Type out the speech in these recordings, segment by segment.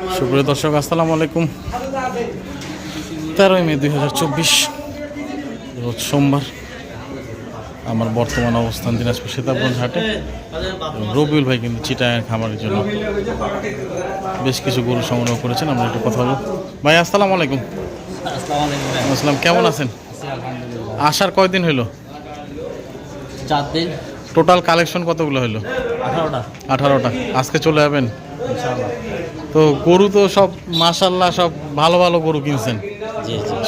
সুপ্রিয় দর্শক আসসালামু আলাইকুম। তেরোই মে দুই হাজার চব্বিশ রোজ সোমবার আমার বর্তমান অবস্থান দিনাজপুর সীতাবগঞ্জ হাটে। রবিউল ভাই কিন্তু চিটায়ের খামারের জন্য বেশ কিছু গরু সংগ্রহ করেছেন আমরা একটু কথা বলব। ভাই আসসালামু আলাইকুম। আসসালাম কেমন আছেন? আসার কয়দিন হইল চার দিন। টোটাল কালেকশন কতগুলো হইল আঠারোটা। আঠারোটা। আজকে চলে যাবেন? তো গরু তো সব মাশাল্লাহ সব ভালো ভালো গরু কিনছেন।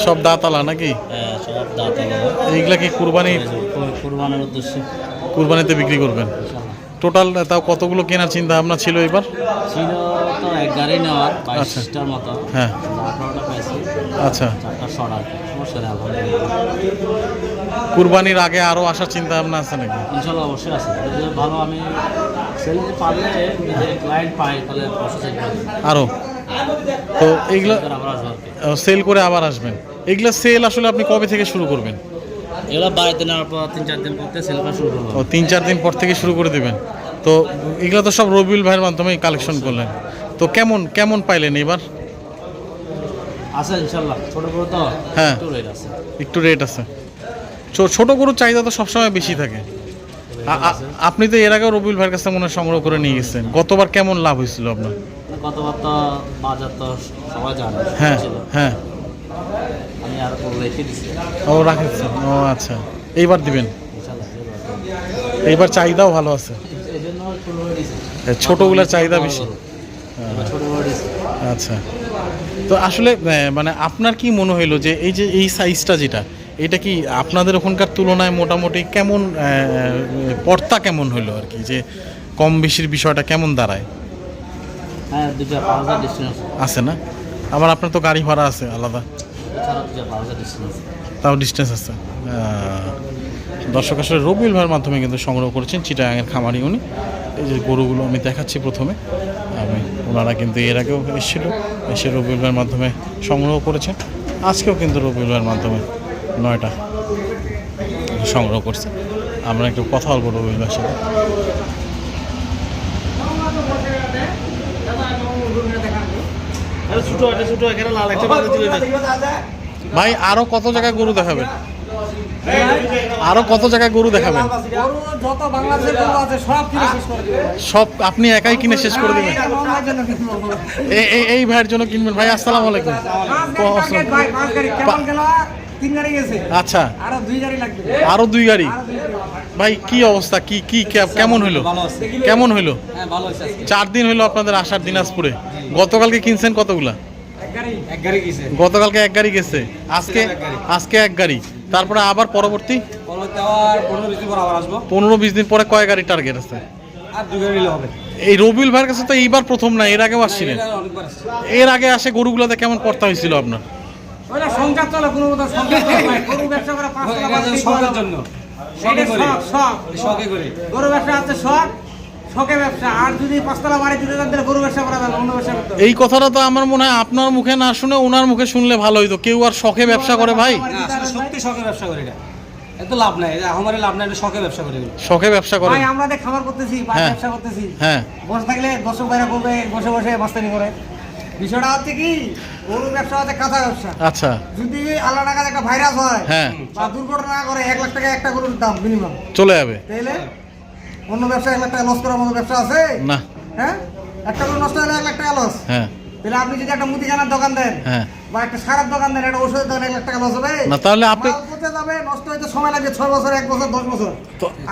সব দাঁতালা নাকি? হ্যাঁ, এইগুলা কি কুরবানি? কুরবানের উদ্দেশ্যে। কুরবানিতে বিক্রি করবেন। টোটাল তাও কতগুলো কেনার চিন্তা ভাবনা ছিল এবার? ছিল তো এক গাড়ি নেওয়ার বাইশটার মতো। হ্যাঁ। আচ্ছা। কুরবানির আগে আরও আসার চিন্তা ভাবনা আছে নাকি? ইনশাল্লাহ অবশ্যই আছে। ভালো আমি পারলে ক্লায়েন্ট তাহলে আরও। তো এইগুলা সেল করে আবার আসবেন। এগুলো সেল আসলে আপনি কবে থেকে শুরু করবেন? এগুলো বাড়িতে নেওয়ার পর তিন চার দিন করতে সেল করা শুরু করব। ও তিন চার দিন পর থেকে শুরু করে দিবেন। তো এগুলো তো সব রবিউল ভাইয়ের মাধ্যমে কালেকশন করলেন। তো কেমন কেমন পাইলেন এবার? আছে ছোট তো হ্যাঁ। একটু রেট আছে। একটু রেট আছে। ছোট গরুর চাহিদা তো সবসময় বেশি থাকে। আপনি তো এর আগেও রবিউল ভাইয়ের কাছে মনে সংগ্রহ করে নিয়ে গেছেন। গতবার কেমন লাভ হয়েছিল আপনার? গতবার তো বাজার তো সবাই জানে হ্যাঁ হ্যাঁ। আমি আর রেখে দিচ্ছি ও রাখেছেন ও আচ্ছা। এইবার দিবেন? এইবার চাহিদাও ভালো আছে। হয়ে ছোটগুলার চাহিদা বেশি। ছোট আচ্ছা। তো আসলে মানে আপনার কি মনে হইল যে এই যে এই সাইজটা যেটা এটা কি আপনাদের ওখানকার তুলনায় মোটামুটি কেমন পর্তা কেমন হইল আর কি? যে কম বেশির বিষয়টা কেমন দাঁড়ায়? হ্যাঁ আছে। না? আবার আপনার তো গাড়ি ভাড়া আছে আলাদা। তাও ডিস্টেন্স আছে। দর্শক আসলে রবিউল ভাইয়ের মাধ্যমে কিন্তু সংগ্রহ করেছেন চিটাগাঙের খামারি উনি। এই যে গরুগুলো আমি দেখাচ্ছি প্রথমে। আমি ওনারা কিন্তু এর আগেও এসেছিল এসে রবিউল ভাইয়ের মাধ্যমে সংগ্রহ করেছেন। আজকেও কিন্তু রবিউল ভাইয়ের মাধ্যমে নয়টা সংগ্রহ করছে। আমরা একটু কথা বলব ভাইয়ের সাথে ছোট একটা ছোট এখানে লাল একটা বাজার দিলে ভাই আরও কত জায়গায় গরু দেখাবেন? আরও কত জায়গায় গরু দেখাবেন? গরু যত বাংলাদেশের গরু আছে সব কিনে শেষ করে দিবে সব আপনি একাই কিনে শেষ করে দেবেন। এই ভাইয়ের জন্য কিনবেন। ভাই আসসালামু আলাইকুম। তিন গাড়ি গেছে। আচ্ছা। আরও দুই গাড়ি লাগবে। আরও দুই গাড়ি? আরও দুই গাড়ি। ভাই কি অবস্থা? কি কি কেমন হইল? কেমন হইল? হ্যাঁ চার দিন হইল আপনাদের আসার দিনাজপুরে। গতকালকে কিনছেন কতগুলা? এক গাড়ি। এক গাড়ি গেছে। গতকালকে এক গাড়ি গেছে। আজকে আজকে এক গাড়ি। তারপরে আবার পরবর্তী? পনেরো বিশ দিন পর আবার আসব। পনেরো বিশ দিন পরে কয় গাড়ি টার্গেট আছে? আর দুই গাড়ি নিলে হবে। এই রবিউল ভাইয়ের কাছে তো এইবার প্রথম না এর আগেও আসছিলেন। এর আগে আসে গরুগুলোতে কেমন কর্তা হয়েছিল আপনার? ওইটা সংসার চলে, কোনো মতো সংসার চলে গরু ব্যবসা করে পাঁচ টাকা জন্য। শখ, করে। গরু ব্যবসা আছে শখ, শখে ব্যবসা। আর যদি পাঁচতলা বাড়ি দিতে চান, তাহলে ব্যবসা করা যাবে ব্যবসা এই কথাটা তো আমার মনে হয় আপনার মুখে না শুনে ওনার মুখে শুনলে ভালো হইতো। কেউ আর শখে ব্যবসা করে ভাই? সত্যি শখে ব্যবসা করে এটা এত লাভ নাই। আমার লাভ নাই এটা শখে ব্যবসা করে। শখে ব্যবসা করে। ভাই, আমরা দেখ খাবার করতেছি, হ্যাঁ। ব্যবসা করতেছি। হ্যাঁ। বসে থাকলে দর্শক ভাইরা বলবে বসে বসে মাস্তানি করে। বিষয়টা হচ্ছে কি গরু ব্যবসা হচ্ছে কাঁচা ব্যবসা। আচ্ছা। যদি আল্লাহ টাকা একটা ভাইরাস হয় হ্যাঁ। বা দুর্ঘটনা করে এক লাখ টাকা একটা গরুর দাম মিনিমাম চলে যাবে। তাইলে অন্য ব্যবসা এক লাখ টাকা লস করার মতো ব্যবসা আছে? না। হ্যাঁ? একটা গরু নষ্ট হলে এক লাখ টাকা লস হ্যাঁ। তাহলে আপনি যদি একটা মুদিখানার দোকান দেন হ্যাঁ। বা একটা সারার দোকান দেন একটা ওষুধের দোকান এক লাখ টাকা লস হবে। না তাহলে আপনি যাবে নষ্ট হইতে সময় লাগবে ছয় বছর এক বছর দশ বছর।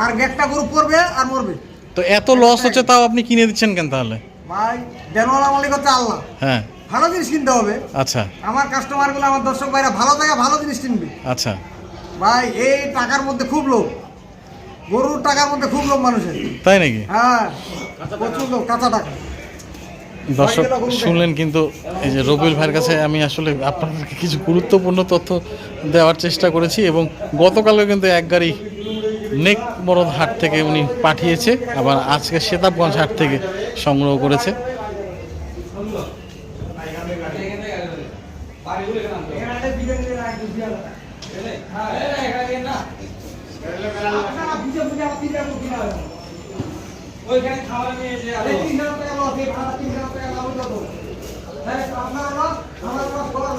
আর একটা গরু পড়বে আর মরবে। তো এত লস হচ্ছে তাও আপনি কিনে দিচ্ছেন কেন তাহলে? ভাই দেনওয়ালা মালিক হচ্ছে আল্লাহ। হ্যাঁ। ভালো জিনিস কিনতে হবে। আচ্ছা। আমার কাস্টমারগুলো আমার দর্শক ভাইরা ভালো জায়গা ভালো জিনিস কিনবে। আচ্ছা। ভাই এই টাকার মধ্যে খুব লোভ। গরুর টাকার মধ্যে খুব লোভ মানুষের। তাই নাকি? হ্যাঁ। প্রচুর লোভ কাঁচা টাকা। দর্শক শুনলেন কিন্তু এই যে রবিউল ভাইয়ের কাছে আমি আসলে আপনাদেরকে কিছু গুরুত্বপূর্ণ তথ্য দেওয়ার চেষ্টা করেছি এবং গতকালও কিন্তু এক গাড়ি নেক বরদ হাট থেকে উনি পাঠিয়েছে, আবার আজকে সেতাবগঞ্জ হাট থেকে সংগ্রহ করেছে। লস করা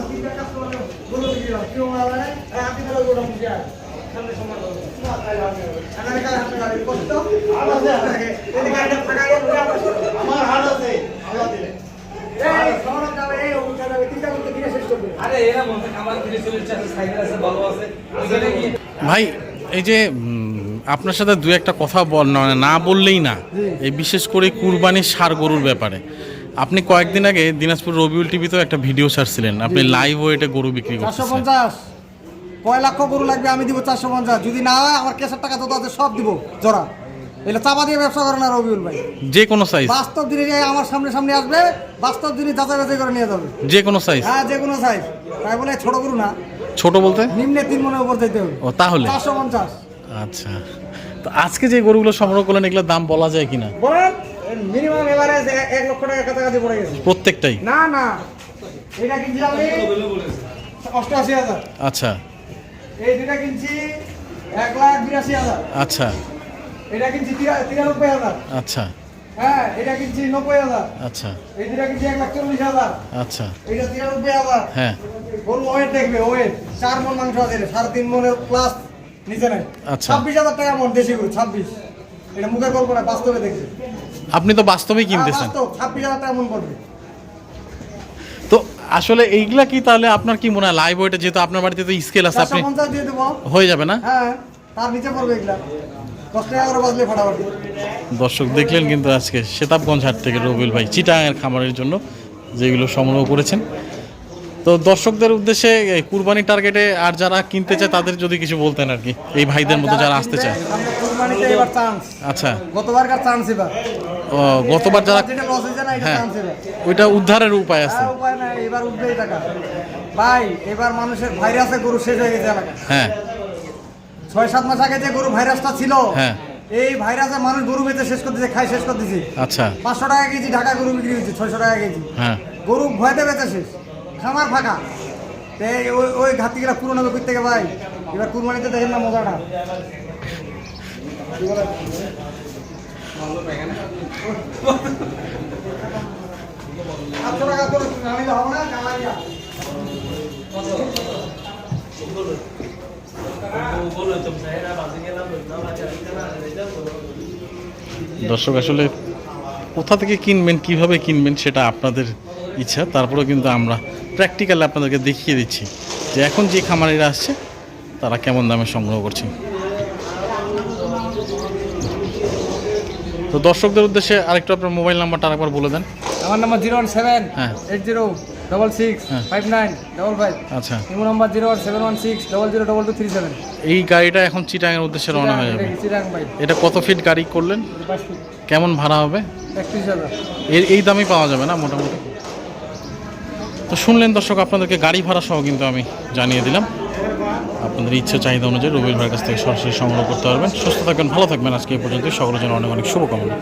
নেই আপনি আমার হাতে আছে ভাই এই যে আপনার সাথে দু একটা কথা বল না না বললেই না। এই বিশেষ করে কুরবানির সার গরুর ব্যাপারে। আপনি কয়েকদিন আগে দিনাজপুর রবিউল টিভিতেও একটা ভিডিও ছাড়ছিলেন। আপনি লাইভ ওয়েটে গরু বিক্রি পঞ্চাশ। কয় লক্ষ গরু লাগবে আমি দিব চারশো পঞ্চাশ। যদি না হয় আমার কেসের টাকা যত আছে সব দিব জোড়া। এটা চাপা দিয়ে ব্যবসা করে না রবিউল ভাই। যে কোনো সাইজ বাস্তব দিনে আমার সামনে সামনে আসবে বাস্তব দিনে যাচাই বাছাই করে নিয়ে যাবে। যে কোনো সাইজ হ্যাঁ যে কোনো সাইজ তাই বলে ছোট গরু না। ছোট বলতে? নিম্নে তিন মনের উপর যেতে হবে। ও তাহলে। চারশো পঞ্চাশ। আচ্ছা। তো আজকে যে গরুগুলো সংগ্রহ করলেন এগুলোর দাম বলা যায় কিনা? মিনিমাম এভারেজ এক লক্ষ টাকার কাছাকাছি পড়ে গেছে। প্রত্যেকটাই? না না। এটা আমি অষ্টআশি হাজার। আচ্ছা। এই দুটা কিনছি এক লাখ বিরাশি হাজার। আচ্ছা। এটা কিনছি তিরা- তিরানব্বই হাজার। আচ্ছা। হ্যাঁ এটা কিনছি নব্বই হাজার। আচ্ছা। এই দুটা কিনছি এক লাখ চল্লিশ হাজার। আচ্ছা। এটা তিরানব্বই হাজার। হ্যাঁ। ওয়েট দেখবে ওয়েট চার মন মাংস আছে সাড়ে তিন মনের প্লাস নিচে নেই। আচ্ছা। ছাব্বিশ হাজার টাকা মন দেশি গরু ছাব্বিশ। এটা মুখের গল্প না বাস্তবে দেখবে। আপনি তো বাস্তবেই কিনতেছেন। বাস্তব ছাব্বিশ হাজার টাকা মন পড়বে। তো আসলে এইগুলা কি তাহলে আপনার কি মনে হয়? লাইভ ওয়েটে যেহেতু আপনার বাড়িতে তো স্কেল আছে আপনি দিয়ে দেবো। হয়ে যাবে না? হ্যাঁ তার নিচে পড়বে এগুলা। দর্শক দেখলেন কিন্তু আজকে সেতাবগঞ্জ হাট থেকে রবিল ভাই চিটাঙের খামারের জন্য যেগুলো সংগ্রহ করেছেন। তো দর্শকদের উদ্দেশ্যে এই কুরবানি টার্গেটে আর যারা কিনতে চায় তাদের যদি কিছু বলতেন আর কি এই ভাইদের মতো যারা আসতে চায়। সামনে কুরবানিতে এবার চান্স আচ্ছা। গতবারকার চান্স এবার ও, গতবার যারা হ্যাঁ ওইটা উদ্ধারের উপায় আছে। এবার উঠবেই টাকা ভাই এবার মানুষের ভাইরাসে গরু শেষ হয়ে গেছে হ্যাঁ। ছয় সাত মাস আগে যে গরু ভাইরাসটা ছিল হ্যাঁ। এই ভাইরাসে মানুষ গরু বেঁচে শেষ করতেছে খাই শেষ করে করতেছে। আচ্ছা। পাঁচশো টাকা কেজি ঢাকা গরু বিক্রি হচ্ছে ছয়শো টাকা কেজি। হ্যাঁ। গরু ভয়তে বেঁচে শেষ। খামার ফাঁকা। ওই ওই ঘাটতিগুলা পূরণ হবে থেকে ভাই? এবার কুরবানিতে দেখেন না মজাটা। দর্শক, আসলে কোথা থেকে কিনবেন, কীভাবে কিনবেন সেটা আপনাদের ইচ্ছা, তারপরেও কিন্তু আমরা প্র্যাকটিক্যালি আপনাদেরকে দেখিয়ে দিচ্ছি যে এখন যে খামারিরা আসছে তারা কেমন দামে সংগ্রহ করছে। তো দর্শকদের উদ্দেশ্যে আরেকটু আপনার মোবাইল নাম্বারটা আরেকবার বলে দেন। আমার নাম্বার জিরো ওয়ান সেভেন হ্যাঁ। এইট জিরো ডবল সিক্স হ্যাঁ। Five nine double five. আচ্ছা। Imo number zero one seven one six double zero double two three seven. এই গাড়িটা এখন চিটাঙের উদ্দেশ্যে রওনা হয়ে যাবে। এটা কত ফিট গাড়ি করলেন? কেমন ভাড়া হবে? একত্রিশ হাজার। এই দামই পাওয়া যাবে না মোটামুটি? তো শুনলেন দর্শক, আপনাদেরকে গাড়ি ভাড়া সহ কিন্তু আমি জানিয়ে দিলাম। আপনাদের ইচ্ছা, চাহিদা অনুযায়ী রবির ভাইয়ের কাছ থেকে সরাসরি সংগ্রহ করতে পারবেন। সুস্থ থাকবেন, ভালো থাকবেন। আজকে এই পর্যন্ত সকলের জন্য অনেক অনেক শুভকামনা।